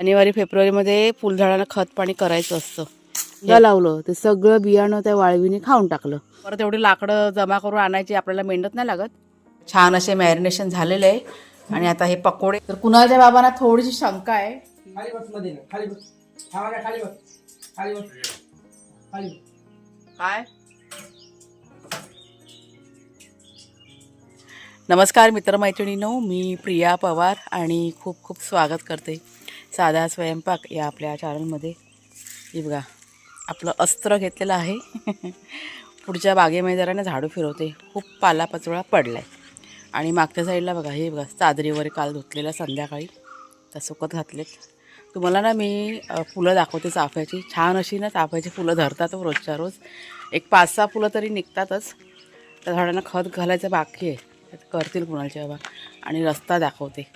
जानेवारी फेब्रुवारीमध्ये फुलझाडांना खत पाणी करायचं असतं. या लावलं ते सगळं बियाणं त्या वाळवीने खाऊन टाकलं. परत एवढी लाकडं जमा करून आणायची आपल्याला मेहनत नाही लागत. छान असे मॅरिनेशन झालेले आहे. आणि आता हे पकोडे. तर कुणाच्या बाबांना थोडीशी शंका आहे. खाली बसमध्ये ना खाली बस. हा बघा, खाली बस. खाली बस. खाली बस. काय? नमस्कार मित्रमैत्रिणींनो मी प्रिया पवार आणि खूप खूप स्वागत करते. साधा स्वयंपाक या आपल्या चॅनलमध्ये हे बघा आपलं अस्त्र घेतलेलं आहे. पुढच्या बागेमध्ये जरा ना झाडू फिरवते. खूप पालापचोळा पडला आहे आणि मागच्या साईडला बघा हे बघा चादरी वगैरे काल धुतलेला संध्याकाळी. त्या सुकत घातलेत. तुम्हाला ना मी फुलं दाखवते चाफ्याची. छान अशी ना चाफ्याची फुलं धरतात हो रोजच्या रोज. एक पाच सहा फुलं तरी निघतातच. त्या झाडांना खत घालायचं बाकी आहे. करतील कुणालच्या बाबा. आणि रस्ता दाखवते.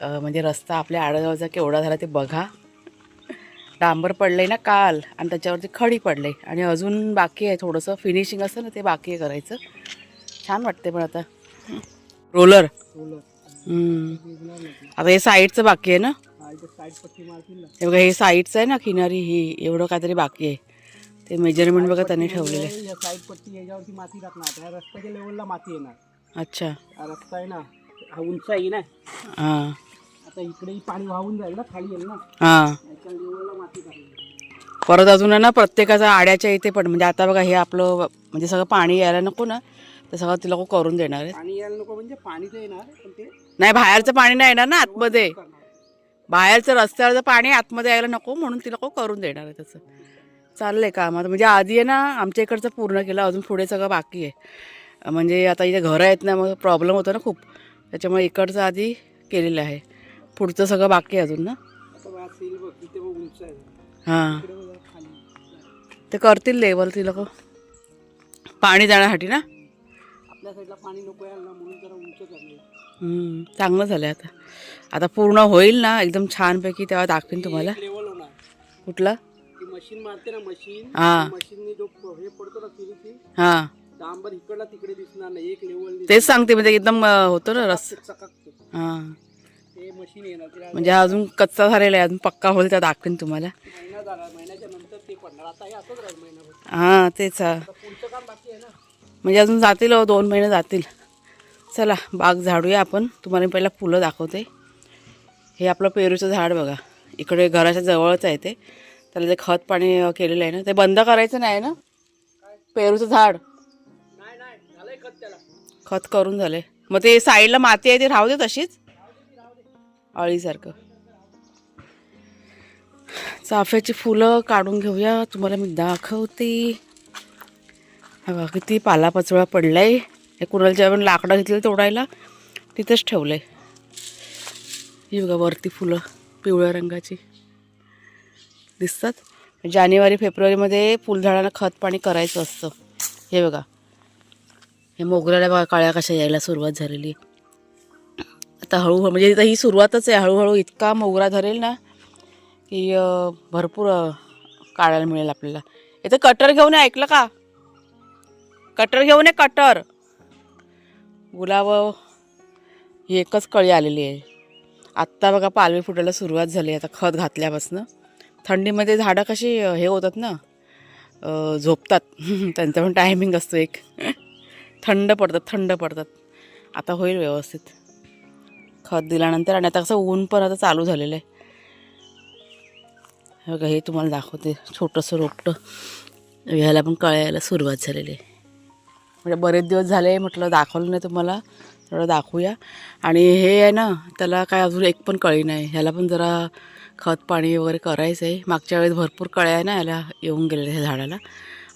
म्हणजे रस्ता आपल्या आडगावचा केवढा झाला ते बघा. डांबर पडलं ना काल आणि त्याच्यावरती खडी पडले आणि अजून बाकी आहे थोडंसं फिनिशिंग असतं ना ते बाकी आहे करायचं. छान वाटते पण आता. रोलर ती. आता हे साईडचं बाकी आहे ना? हा, इथे साईड पट्टी मारतील ना. हे बघा हे साईडचं आहे ना किनारी ही एवढं काहीतरी बाकी आहे. ते मेजरमेंट बघा त्यांनी ठेवलेलं आहे. या साईड पट्टी याच्यावरती माती टाकणार. त्या रस्त्याच्या लेवलला माती येणार. अच्छा. हा रस्ता आहे ना हा उंच आहे ना. हां. आता इकडे पाणी वाहून जाईल ना खाली येईल ना. हां. याच्या लेवलला माती टाकणार परत अजून आहे ना प्रत्येकाचा आड्याच्या इथे पण म्हणजे आता बघा हे आपलं म्हणजे सगळं पाणी यायला नको ना ते सगळं ती लोक करून देणार आहेत. पाणी यायला नको म्हणजे पाणी तर येणार पण ते नाही बाहेरचं पाणी नाही येणार ना आतमध्ये. बाहेरचं रस्त्यावरचं पाणी आतमध्ये यायला नको म्हणून ती लोक करून देणार आहे त्याचं चाललंय काम आता म्हणजे आधी आहे ना आमच्या इकडचं पूर्ण केलं अजून पुढे सगळं बाकी आहे. म्हणजे आता इथे घरं आहेत ना मग प्रॉब्लेम होतो ना खूप. त्याच्यामुळे इकडचं आधी केलेलं आहे. पुढचं सगळं बाकी आहे अजून ना? हां. ते करतील लेवल ती लोक. पाणी जाण्यासाठी ना? आपल्या साईडला पाणी नको यायला ना म्हणून जरा उंच करणार हम्म, चांगलं झालं आता. आता पूर्ण होईल ना एकदम छानपैकी तेव्हा दाखवीन तुम्हाला. कुठला? मशीन मारते ना मशीन हा. मशीननी जो प- हे पडतो ना फिरती हां. डांबर इकडला तिकडे दिसणार नाही एक लेवल तेच सांगते म्हणजे एकदम होतो ना रस. चकाकतो. हां. म्हणजे अजून कच्चा झालेला आहे अजून पक्का होईल त्या दाखवीन तुम्हाला. हे हां तेच हा. म्हणजे अजून जातील हो, दोन महिने जातील. चला बाग झाडूया आपण. तुम्हाला पहिला फुलं दाखवते. हे आपलं पेरूचं झाड बघा. इकडे घराच्या जवळच आहे ते. त्याला जे खत पाणी केलेलं आहे ना ते बंद करायचं नाही ना? पेरूचं झाड. खत करून झाले मग ते साईडला माती आहे ती राहू दे तशीच. अळीसारखं चाफ्याची फुलं काढून घेऊया. तुम्हाला मी दाखवते. बघा किती पालापचोळा पडलाय. हे कुणालच्या आपण लाकडं घेतलं तोडायला तिथंच ठेवलंय. ही बघा वरती फुलं पिवळ्या रंगाची. दिसतात? जानेवारी फेब्रुवारीमध्ये फुलझाडांना खत पाणी करायचं असतं. हे बघा. हे मोगऱ्याला बघा काळ्या कशा यायला सुरुवात झालेली. आहे. आता हळूहळू म्हणजे आता ही सुरुवातच आहे. हळूहळू इतका मोगरा धरेल ना की भरपूर काढायला मिळेल आपल्याला. इथं कटर घेऊन ऐकलं का? कटर घेऊन ये कटर. गुलाब ही एकच कळी आलेली आहे. आत्ता बघा पालवी फुटायला सुरुवात झाली आता खत घातल्यापासनं थंडीमध्ये झाडं कशी हे होतात ना झोपतात. त्यांचा पण टायमिंग असतो एक. थंड पडतात थंड पडतात. आता होईल व्यवस्थित. खत दिल्यानंतर आणि आता कसं ऊन पण आता चालू झालेलं आहे. हे बघा हे तुम्हाला दाखवते. छोटंसं रोपटं. ह्याला पण कळायला सुरुवात झालेली आहे. म्हणजे बरेच दिवस झाले म्हटलं दाखवलं नाही तुम्हाला. थोडं दाखवूया. आणि हे आहे ना त्याला काय अजून एक पण कळी नाही. ह्याला पण जरा खत पाणी वगैरे करायचं आहे मागच्या वेळेस भरपूर कळ्या आहे ना ह्याला येऊन गेलेल्या ह्या झाडाला.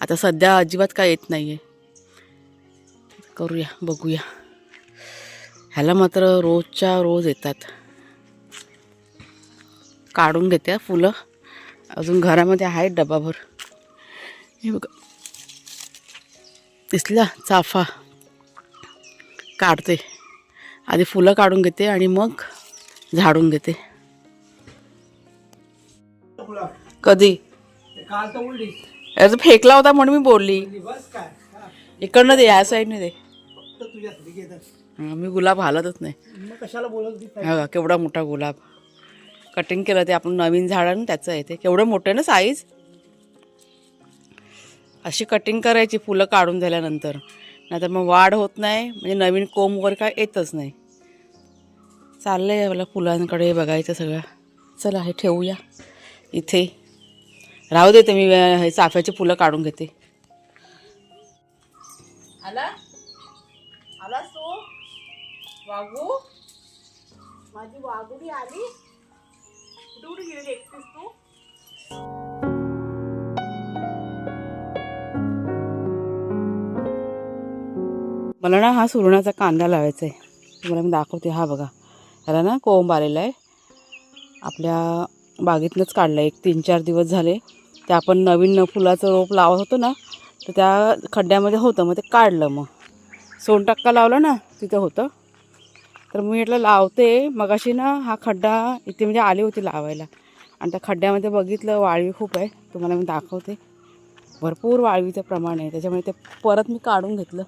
आता सध्या अजिबात काय येत नाही आहे करूया बघूया. ह्याला मात्र रोजच्या रोज येतात. काढून घेते फुलं. अजून घरामध्ये आहेत डबाभर हे बघा. दिसला चाफा. काढते. आधी फुलं काढून घेते आणि मग झाडून घेते. कधी? फेकला होता म्हणून मी बोलली. इकडनं दे ह्या साईडने दे. हं, मी गुलाब हालतच नाही. मग कशाला बोलत हा केवढा मोठा गुलाब. कटिंग केलं ते आपण नवीन झाड आहे ना त्याचं आहे ते. केवढं मोठं आहे ना साईज अशी कटिंग करायची फुलं काढून झाल्यानंतर. नाहीतर मग वाढ होत नाही म्हणजे नवीन कोंब वगैरे काय येतच नाही. चाललं आहे मला फुलांकडे बघायचं सगळं. चला हे ठेवूया. इथे. राहू देते मी हे चाफ्याची फुलं काढून घेते. आला? वागू? माझी वाघुडी आली. कुठे कुठे गेलेली एकटीस तू? मला ना हा सुरणाचा कांदा लावायचा आहे. तुम्हाला मी दाखवते. हा बघा. त्याला ना कोंब आलेला आहे. आपल्या बागेतनंच काढलं एक तीन चार दिवस झाले. ते आपण नवीन फुलाचं रोप लावत होतो ना तर त्या खड्ड्यामध्ये होतं. मग ते काढलं मग. सोनटक्का लावला ना तिथं होतं. तर मी म्हटलं लावते. मगाशी ना हा खड्डा इथे म्हणजे आली होती लावायला. आणि त्या खड्ड्यामध्ये बघितलं वाळवी खूप आहे. तुम्हाला मी दाखवते. भरपूर वाळवीचं प्रमाण आहे. त्याच्यामुळे ते परत मी काढून घेतलं.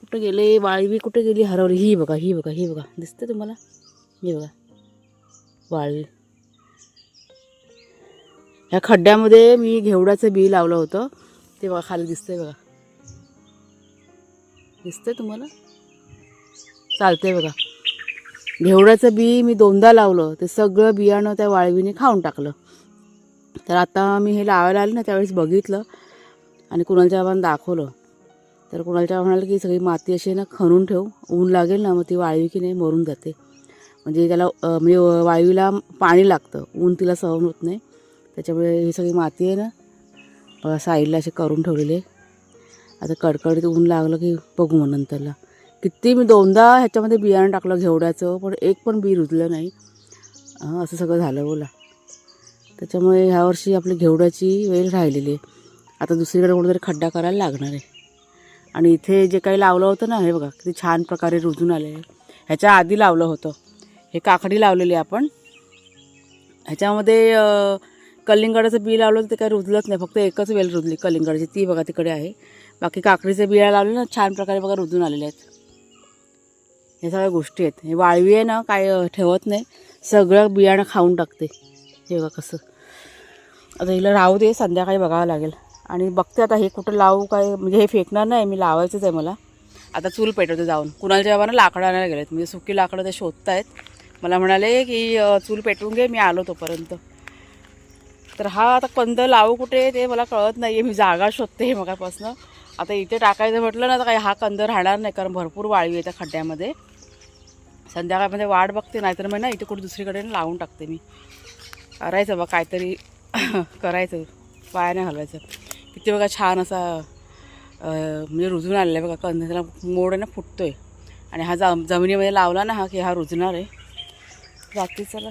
कुठे गेले? वाळवी कुठे गेली? हरवली. ही बघा ही बघा ही बघा. दिसते तुम्हाला? ही बघा. वाळवी. ह्या खड्ड्यामध्ये मी घेवडाचं बी लावलं होतं. ते बघा खाली दिसतंय बघा. दिसतंय तुम्हाला? चालते बघा. घेवड्याचं बी मी दोनदा लावलं. ते सगळं बियाणं त्या वाळवीने खाऊन टाकलं. तर आता मी हे लावायला आले ना त्यावेळेस बघितलं आणि कुणालच्या बाबांना दाखवलं. तर कुणालच्या म्हणाल की सगळी माती अशी आहे ना खणून ठेव. ऊन लागेल ना मग ती वाळवी की नाही मरून जाते. म्हणजे त्याला म्हणजे वाळवीला पाणी लागतं. ऊन तिला सहन होत नाही. त्याच्यामुळे ही सगळी माती आहे ना साईडला असे करून ठेवलेले आता कडकडीत ऊन लागलं की बघू मग नंतरला. किती मी दोनदा ह्याच्यामध्ये बियाणं टाकलं घेवड्याचं पण एक पण बी रुजलं नाही. असं सगळं झालं बोला. त्याच्यामुळे ह्यावर्षी आपली घेवड्याची वेळ राहिलेली आहे. आता दुसरीकडे कुठेतरी खड्डा करायला लागणार आहे. आणि इथे जे काही लावलं होतं ना हे बघा किती छान प्रकारे रुजून आले ह्याच्या आधी लावलं होतं. हे काकडी लावलेली आपण. ह्याच्यामध्ये कलिंगडाचं बी लावलं होतं ते काही रुजलंच नाही. फक्त एकच वेल रुजली कलिंगडाची. ती बघा तिकडे आहे. बाकी काकडीचे बिया लावले ना छान प्रकारे बघा रुजून आलेले आहेत. हे सगळ्या गोष्टी आहेत. हे वाळवी आहे ना काय ठेवत नाही. सगळं बियाणं खाऊन टाकते. हे बघा कसं. आता हिला राहू दे संध्याकाळी बघावं लागेल. आणि बघते आता हे कुठं लावू काय म्हणजे हे फेकणार नाही मी लावायचंच आहे मला. आता चूल पेटवते जाऊन. कुणालच्या बाबांना लाकडं आणायला गेलेत. म्हणजे सुकी लाकडं ते शोधतायत. मला म्हणाले की चूल पेटवून घे मी आलो तोपर्यंत. तर हा आता कंद लावू कुठे ते मला कळत नाही आहे मी जागा शोधते मगापासनं. आता इथे टाकायचं म्हटलं ना तर काही हा कंद राहणार नाही कारण भरपूर वाळवी आहे खड्ड्यामध्ये. संध्याकाळमध्ये वाट बघते नाहीतर मग ना इथे कुठे दुसरीकडे ना लावून टाकते मी. करायचं बा काहीतरी करायचं पाया नाही हलवायचं. किती बघा छान असा म्हणजे रुजून आलेला आहे बघा कंद त्याला मोड आहे ना फुटतो आहे आणि हा जम जमिनीमध्ये लावला ना हा की हा रुजणार आहे. बाकी चला.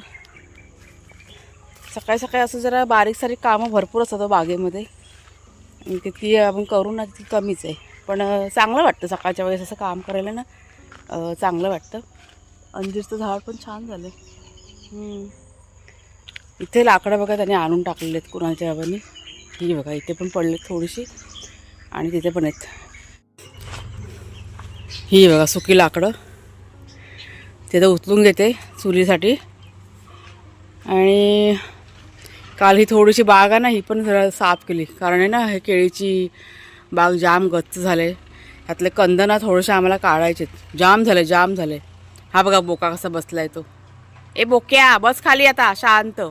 सकाळी सकाळी असं जरा बारीक सारीक कामं भरपूर असतात हो बागेमध्ये. आणि आपण करू ना ती कमीच आहे. पण चांगलं वाटतं सकाळच्या वेळेस असं काम करायला ना चांगलं वाटतं. अंजीरचं झाड पण छान झालं. इथे लाकडं बघा त्याने आणून टाकलेले आहेत कुणाच्या बाबांनी ही बघा इथे पण पडलेत थोडीशी आणि तिथे पण आहेत. ही बघा सुकी लाकडं. तिथं उचलून घेते चुलीसाठी. आणि काल ही थोडीशी बाग आहे ना ही पण जरा साफ केली. कारण आहे ना हे केळीची बाग जाम गच्च झाले ह्यातले कंद ना थोडेसे आम्हाला काढायचे जाम झाले जाम झाले हा बघा बोका कसा बसलाय तो. ए बोक्या बस खाली आता शांत.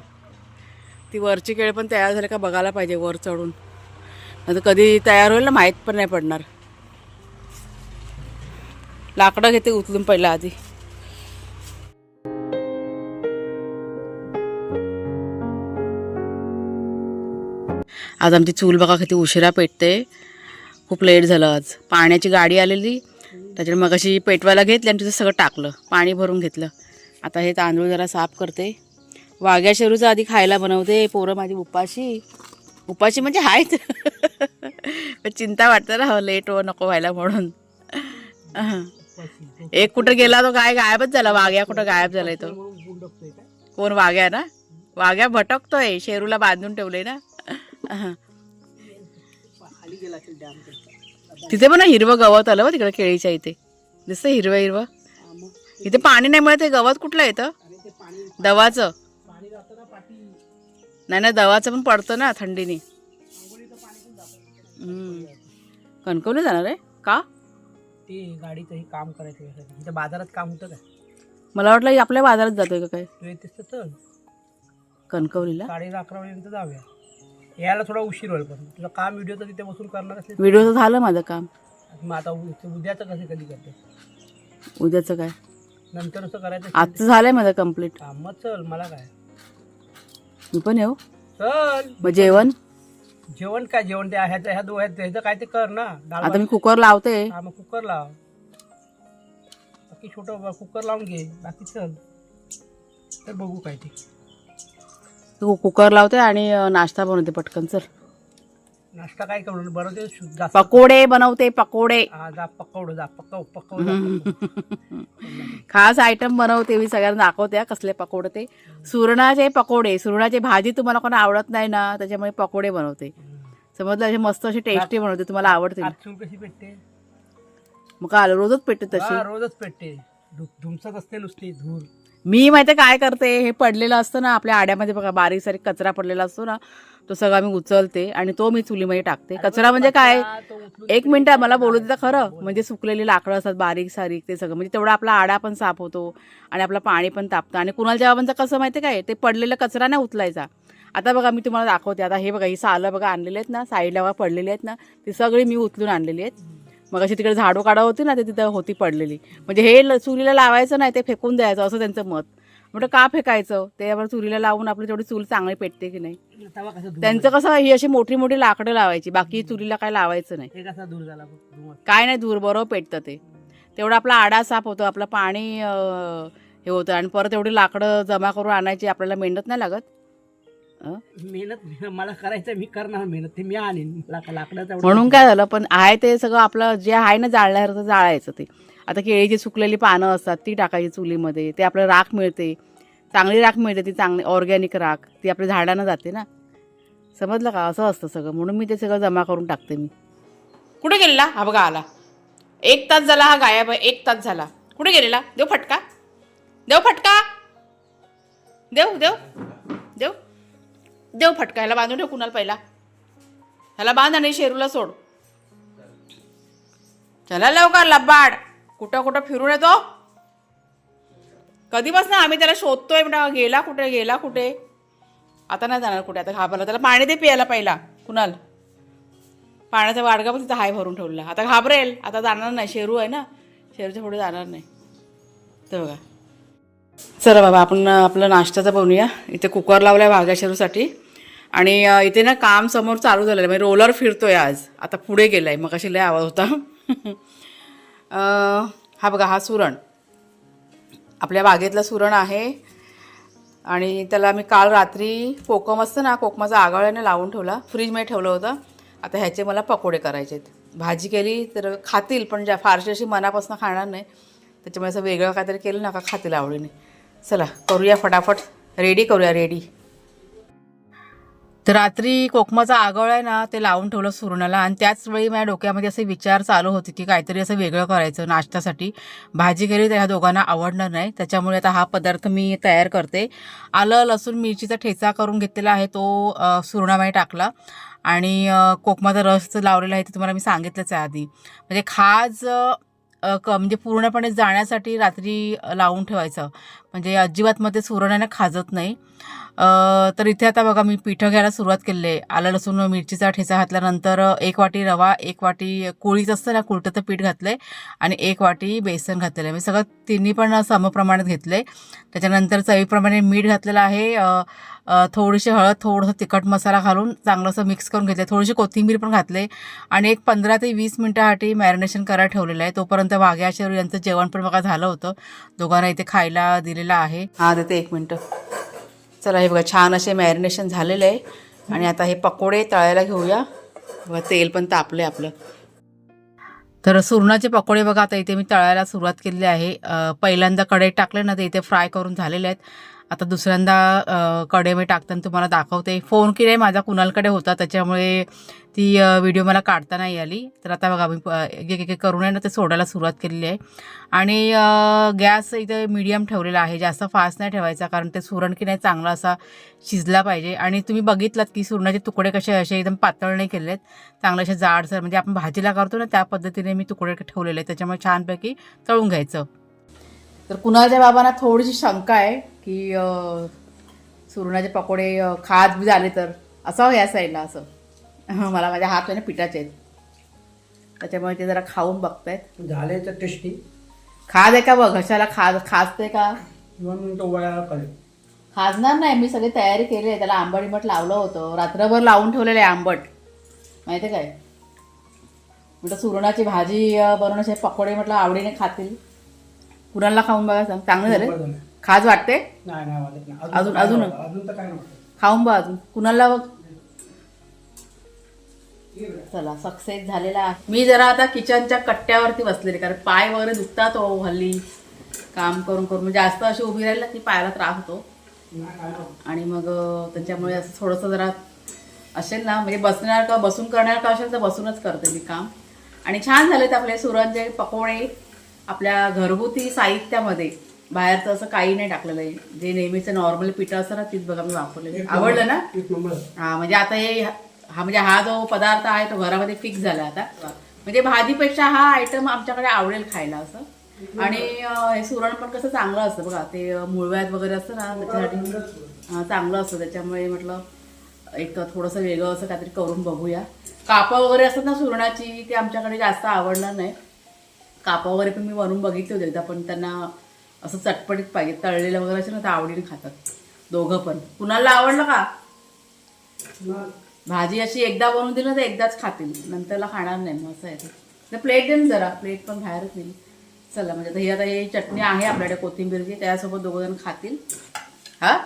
ती वरची केळी पण तयार झाली का बघायला पाहिजे वर चढून. नाही कधी तयार होईल ना माहीत पण नाही पडणार. लाकडं घेते उचलून पहिलं आधी. आज आमची चूल बघा किती उशिरा पेटते. खूप लेट झालं आज. पाण्याची गाडी आलेली. त्याच्यात मग अशी पेटवायला घेतली आणि तिथं सगळं टाकलं पाणी भरून घेतलं. आता हे तांदूळ जरा साफ करते. वाघ्या शेरूचं आधी खायला बनवते पोरं माझी उपाशी. उपाशी म्हणजे आहेत. चिंता वाटतं ना लेट हो नको व्हायला म्हणून. एक कुठं गेला तो काय गायबच झाला वाघ्या कुठं गायब झालाय तो. कोण वाघ्या ना? वाघ्या भटकतोय शेरूला बांधून ठेवलंय ना. गेला तिथे पण ना हिरवं गवत आलं बा तिकडे केळीच्या इथे. दिसतं हिरवं हिरवं. इथे पाणी नाही मिळत गवत कुठलं येतं दवाचं. नाही नाही दवाचं पण पडतं ना थंडीने. कणकवली जाणार आहे? का? ते गाडीचं हे काम करायचं. इथं बाजारात काम होतं काय मला वाटलं आपल्या बाजारात जातोय का काय? तू येतेस तर चल. कणकवलीला? साडे अकरा वाजेपर्यंत जाऊया. यायला थोडा उशीर होईल पण. तुझं काम व्हिडिओ तर तिथे बसून करणार असेल व्हिडिओचं झालं माझं काम. मग आता उ- उद्याचं कसं कधी करते? उद्याचं काय? नंतर असं करायचं आजचं झालंय माझं कंप्लीट हा, मग चल मला काय? मी पण येऊ. चल. मग जेवण? जेवण काय जेवण ते ह्याचं ह्या दो ह्याचं ह्याचं काय ते कर ना. डाळ आता मी कुकर लावते. हा मग कुकर लाव. बाकी छोटं कुकर लावून घे. बाकी चल. तर बघू काय ते. कु- कुकर लावते आणि नाश्ता बनवते पटकन चल. नाश्ता काय करू? बरं ते शु- जास्त पकोडे बनवते पकोडे. हा जा पकवड जा पकव पकव जा, पकव. खास आयटम बनवते मी सगळ्यांना दाखवते हा, कसले पकोडे ते. सुरणाचे पकोडे सुरणाची भाजी तुम्हाला कोणा आवडत नाही ना त्याच्यामुळे पकोडे बनवते. समजलं? असे मस्त असे टेस्टी बनवते तुम्हाला आवडते आजचूर कशी पेटते? मग काल रोजच पेटते तशी. रोजच पेटते. धु- धुमसत असते नुसती धूर. मी माहिती काय करते? हे पडलेलं असतं ना आपल्या आड्यामध्ये बघा बारीक सारीक कचरा पडलेला असतो ना तो सगळा मी उचलते आणि तो मी चुलीमध्ये टाकते. कचरा म्हणजे काय? एक मिनिट मला बोलू देता खरं? म्हणजे सुकलेली लाकडं असतात बारीक सारीक ते सगळं. म्हणजे तेवढा आपला आडा पण साफ होतो आणि आपलं पाणी पण तापतं. आणि कुणाच्या बाबांचं कसं माहिती काय? ते पडलेलं कचरा नाही उचलायचा. आता बघा मी तुम्हाला दाखवते. आता हे बघा ही सालं बघा आणलेली आहेत ना साईडला बघा पडलेली आहेत ना ती सगळी मी उचलून आणलेली आहेत. मग अशी तिकडे झाडू काढा होती ना ते तिथं होती पडलेली. म्हणजे हे चुलीला लावायचं नाही ते फेकून द्यायचं असं त्यांचं मत. म्हटलं का फेकायचं? ते आपण चुलीला लावून आपली तेवढी चूल चांगली पेटते की नाही? धूर त्यांचं कसं ही अशी मोठी मोठी लाकडं लावायची. बाकी चुलीला काय लावायचं नाही. धूर. काय नाही दूर बरोबर पेटतं ते. तेवढं आपला आडा साफ होतो आपलं पाणी हे होतं. आणि परत एवढी लाकडं जमा करून आणायची आपल्याला मेहनत नाही लागत? मेहनत मला करायचं मी करणार मेहनत ते मी आणीन. लाक- लाकडाचं म्हणून काय झालं पण आहे ते सगळं आपलं जे आहे ना जाळण्यासारखं जाळायचं ते. आता केळीची सुकलेली पानं असतात ती टाकायची चुलीमध्ये ते आपलं राख मिळते. चांगली राख मिळते ती चांगली ऑर्गॅनिक राख ती आपल्या झाडांना जाते ना. समजलं का? असं असतं सगळं. म्हणून मी ते सगळं जमा करून टाकते मी. कुठे गेलेला? हा बघा आला. एक तास झाला हा गायब आहे एक तास झाला. कुठे गेलेला? देव फटका. देव फटका. देव देव. देव. देव फटका ह्याला बांधून ठेव कुणाला पहिला. ह्याला बांध आणि शेरूला सोड. चला लवकर लब्बाड कुठं कुठं फिरून येतो? कधीपासून आम्ही त्याला शोधतोय म्हणा गेला कुठे गेला कुठे? आता नाही जाणार कुठे आता घाबरला. त्याला पाणी दे प्यायला पहिला कुणाल. पाण्याचा वाडगा पण तिथं हाय भरून ठेवला आता घाबरेल आता जाणार नाही. शेरू आहे ना शेरूच्या पुढे जाणार नाही. तर बघा. चला बाबा आपण आपलं नाश्त्याचं बनवूया. इथे कुकर लावला आहे वाघ्या शेरूसाठी. आणि इथे ना काम समोर चालू झालेलं आहे. म्हणजे रोलर फिरतोय आज. आता पुढे गेलाय. मग अशी लय आवाज होता. हा बघा हा सुरण. आपल्या बागेतला सुरण आहे. आणि त्याला मी काल रात्री कोकम असतं ना कोकमाचा आगळ्याने लावून ठेवला. फ्रीजमध्ये ठेवलं होतं. आता ह्याचे मला पकोडे करायचे आहेत. भाजी केली तर खातील पण ज्या फारशी अशी मनापासून खाणार नाही त्याच्यामुळे असं वेगळं काहीतरी केलं ना का खातील आवडीने. चला करूया फटाफट. रेडी करूया रेडी तर रात्री कोकमाचा आगळ आहे ना ते लावून ठेवलं सुरणाला आणि त्याच वेळी माझ्या डोक्यामध्ये असे विचार चालू होते की काहीतरी असं वेगळं करायचं नाश्त्यासाठी. भाजी केली तर ह्या दोघांना आवडणार नाही त्याच्यामुळे आता हा पदार्थ मी तयार करते. आलं लसूण मिरचीचा ठेचा करून घेतलेला आहे तो सुरणामध्ये टाकला. आणि कोकमाचा रस लावलेला आहे ते तुम्हाला मी सांगितलंच आहे आधी. म्हणजे खाज क म्हणजे पूर्णपणे जाण्यासाठी रात्री लावून ठेवायचं. म्हणजे अजिबात मध्ये सुरणाने खाजत नाही. तर इथे आता बघा मी पिठं घ्यायला सुरुवात केली आहे. आलं लसूण मिरचीचा ठेचा घातल्यानंतर एक वाटी रवा एक वाटी कोळीच असतं ना कुळटाचं पीठ घातलं आहे आणि एक वाटी बेसन घातलेलं आहे. मी सगळं तिन्ही पण समप्रमाणात घेतलं आहे त्याच्यानंतर चवीप्रमाणे मीठ घातलेलं आहे. थोडीशी हळद थोडंसं तिखट मसाला घालून चांगलं असं मिक्स करून घेतलं थोडीशी कोथिंबीर पण घातले आणि एक पंधरा ते वीस मिनटासाठी मॅरिनेशन करायला ठेवलेलं आहे. तोपर्यंत वाघ्या शेरू यांचं जेवण पण बघा झालं होतं. दोघांना इथे खायला दिलेलं आहे. हा देते एक मिनटं. चला हे बघा छान असे मॅरिनेशन झालेलं आहे. आणि आता हे पकोडे तळायला घेऊया. बघा तेल पण तापलं आहे आपलं. तर सुरणाचे पकोडे बघा आता इथे मी तळायला सुरुवात केलेली आहे. पहिल्यांदा कढईत टाकले ना ते इथे फ्राय करून झालेले आहेत. आता दुसऱ्यांदा कडे मी टाकताना तुम्हाला दाखवते. फोन की नाही माझा कुणालकडे होता त्याच्यामुळे ती व्हिडिओ मला काढता नाही आली. तर आता बघा मी एक एक करून आहे ना ते सोडायला सुरुवात केलेली आहे. आणि गॅस इथे मीडियम ठेवलेला आहे. जास्त फास्ट नाही ठेवायचा कारण ते सुरण की नाही चांगला असा शिजला पाहिजे. आणि तुम्ही बघितलात की सुरणाचे तुकडे कसे असे एकदम पातळ नाही केले आहेत चांगले असे जाडसर म्हणजे आपण भाजीला करतो ना त्या पद्धतीने मी तुकडे ठेवलेले आहेत. त्याच्यामुळे छानपैकी तळून घ्यायचं. तर कुणालच्या बाबांना थोडीशी शंका आहे. की सुरणाचे पकोडे बी झाले तर. असावं या साईडला असं. मला माझ्या हात आहे ना पिठाचे आहेत. त्याच्यामुळे ते जरा खाऊन बघतायत. झाले तर टेस्टी खाज आहे का बघ? घशाला खाज? खाजते का? खाजणार नाही. मी सगळी तयारी केली आहे. त्याला आंबट इंबट लावलं होतं. रात्रभर लावून ठेवलेलं आहे आंबट. माहिती आहे काय? म्हटलं सुरणाची भाजी बनवण्याचे पकोडे म्हटलं आवडीने खातील. कुणाला खाऊन बघा सांग. चांगले झालं. खाज वाटते नाही नाही वाटत नाही. अजून- अजून? नव्हतं. अजून? तर काय नव्हतं खाऊन बघ अजून. कुणाला बघ? चला सक्सेस झालेला. आहे मी जरा आता किचनच्या कट्ट्यावरती बसलेले कारण पाय वगैरे दुखतात हो हल्ली. काम करून करून. म्हणजे जास्त अशी उभी राहिली ना की पायाला त्रास होतो. आणि मग त्याच्यामुळे असं थोडंसं जरा असेल ना म्हणजे बसणार का बसून करणार का असेल तर बसूनच करते मी काम. आणि छान झालेत आपले सुरंजे पकोडे आपल्या घरगुती साहित्यामध्ये. बाहेरचं असं काही नाही टाकलेलं आहे. जे नेहमीचं नॉर्मल पिठं असतं ना तीच बघा मी वापरलेली. आवडलं ना? हा म्हणजे आता हे हा म्हणजे हा जो पदार्थ आहे तो घरामध्ये फिक्स झाला आता. म्हणजे भाजीपेक्षा हा आयटम आमच्याकडे आवडेल खायला असं. आणि हे सुरण पण कसं चांगलं असतं बघा. ते मुळव्यात वगैरे असतं ना त्याच्यासाठी. चांगलं असतं. त्याच्यामुळे म्हटलं एक थोडंसं वेगळं असं काहीतरी करून बघूया. कापं वगैरे असतात ना सुरणाची ते आमच्याकडे जास्त आवडणार नाही. कापं वगैरे पण मी बनवून बघितले होते एकदा पण त्यांना असं चटपटीत पाहिजे तळलेलं वगैरे असेल ना तर आवडीने खातात. दोघं पण. कुणाला आवडलं का? भाजी अशी एकदा बनवून दिली तर एकदाच खातील नंतरला खाणार नाही मग असं आहे ते. तर प्लेट दे ना जरा. प्लेट पण बाहेरच नेली चला म्हणजे आता ही आता ही चटणी आहे आपल्याकडे कोथिंबीरची त्यासोबत दोघं जण खातील. हा?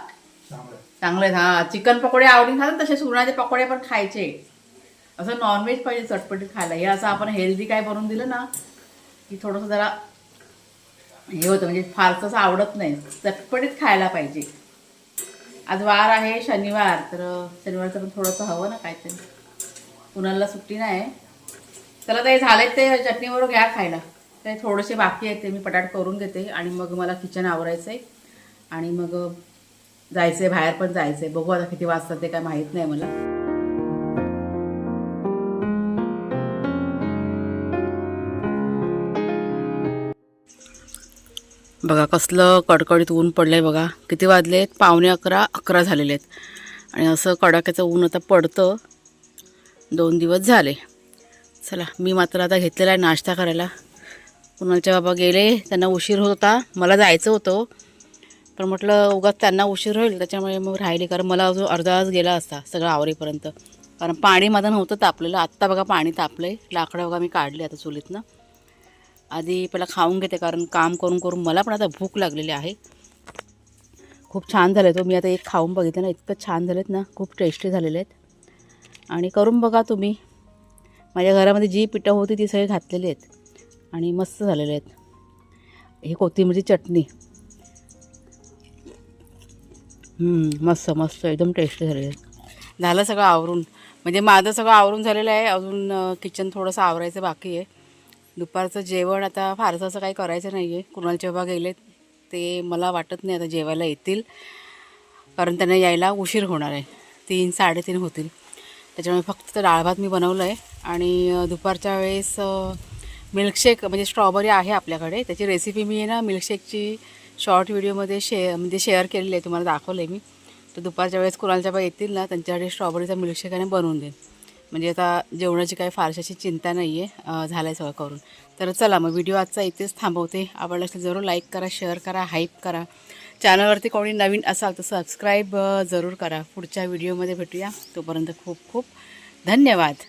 चांगलं चांगले आहेत हा चिकन पकोडे आवडीने खातात तसे सुरणाचे पकोडे पण खायचे. असं नॉनव्हेज पाहिजे चटपटीत खायला. हे असं आपण हेल्दी काय बनवून दिलं ना की थोडंसं जरा हे होतं म्हणजे फारसं आवडत नाही. चटपटीत खायला पाहिजे. आज वार आहे शनिवार तर शनिवारचं पण थोडंसं हवं ना काहीतरी. कुणाला सुट्टी नाही. चला ते झालेत ते चटणीवर घ्या खायला. ते थोडेसे बाकी आहेत ते मी पटाट करून घेते आणि मग मला किचन आवरायचं आहे आणि मग जायचं आहे बाहेर पण जायचं आहे बघू आता किती वाजतात ते काय माहीत नाही मला. बघा कसलं कडकडीत ऊन पडलंय बघा. किती वाजले? आहेत पावणे अकरा अकरा झालेले आहेत. आणि असं कडाक्याचं ऊन आता पडतं. दोन दिवस झाले. चला मी मात्र आता घेतलेला आहे नाश्ता करायला. कुणालच्या बाबा गेले त्यांना उशीर होत होता. मला जायचं होतं. पण म्हटलं उगाच त्यांना उशीर होईल. त्याच्यामुळे मग राहिली. कारण मला अजून अर्धा तास गेला असता सगळं आवरेपर्यंत. कारण पाणी माझं नव्हतं तापलेलं. आत्ता बघा पाणी तापलं आहे लाकडं बघा मी काढले आता चुलीतनं. आधी पहिला खाऊन घेते कारण काम करून करून मला पण आता भूक लागलेली आहे. खूप छान झाले तो. मी आता एक खाऊन बघितलं ना इतकं छान झालेत ना खूप टेस्टी झालेले आहेत. आणि करून बघा तुम्ही. माझ्या घरामध्ये जी पिठं होती ती सगळी घातलेली आहेत. आणि मस्त झालेले आहेत. हे कोथिंबीरची चटणी. मस्त मस्त एकदम टेस्टी झालेले आहेत. झालं सगळं आवरून. म्हणजे माझं सगळं आवरून झालेलं आहे. अजून किचन थोडंसं आवरायचं बाकी आहे. दुपारचं जेवण आता फारसं असं काही करायचं नाही आहे कुणाल जेव्हा गेले ते मला वाटत नाही आता जेवायला येतील. कारण त्यांना यायला उशीर होणार आहे. तीन साडेतीन होतील. त्याच्यामुळे फक्त डाळ भात मी बनवलं आहे आणि दुपारच्या वेळेस मिल्कशेक म्हणजे स्ट्रॉबेरी आहे आपल्याकडे. त्याची रेसिपी मी आहे ना मिल्कशेकची शॉर्ट व्हिडिओमध्ये शे म्हणजे शेअर केलेली आहे. तुम्हाला दाखवलं आहे मी. तर दुपारच्या वेळेस कुणालच्या बाबा येतील ना त्यांच्यासाठी स्ट्रॉबेरीचा मिल्कशेक आणि बनवून देईन. म्हणजे आता जेवणाची काही फारशी अशी चिंता नाही आहे झालं आहे सगळं करून. तर चला मग व्हिडिओ आजचा इथेच थांबवते. आवडला असेल जरूर लाईक करा शेअर करा हाईप करा. चॅनलवरती कोणी नवीन असाल तर सबस्क्राईब जरूर करा. पुढच्या व्हिडिओमध्ये भेटूया. तोपर्यंत खूप खूप धन्यवाद.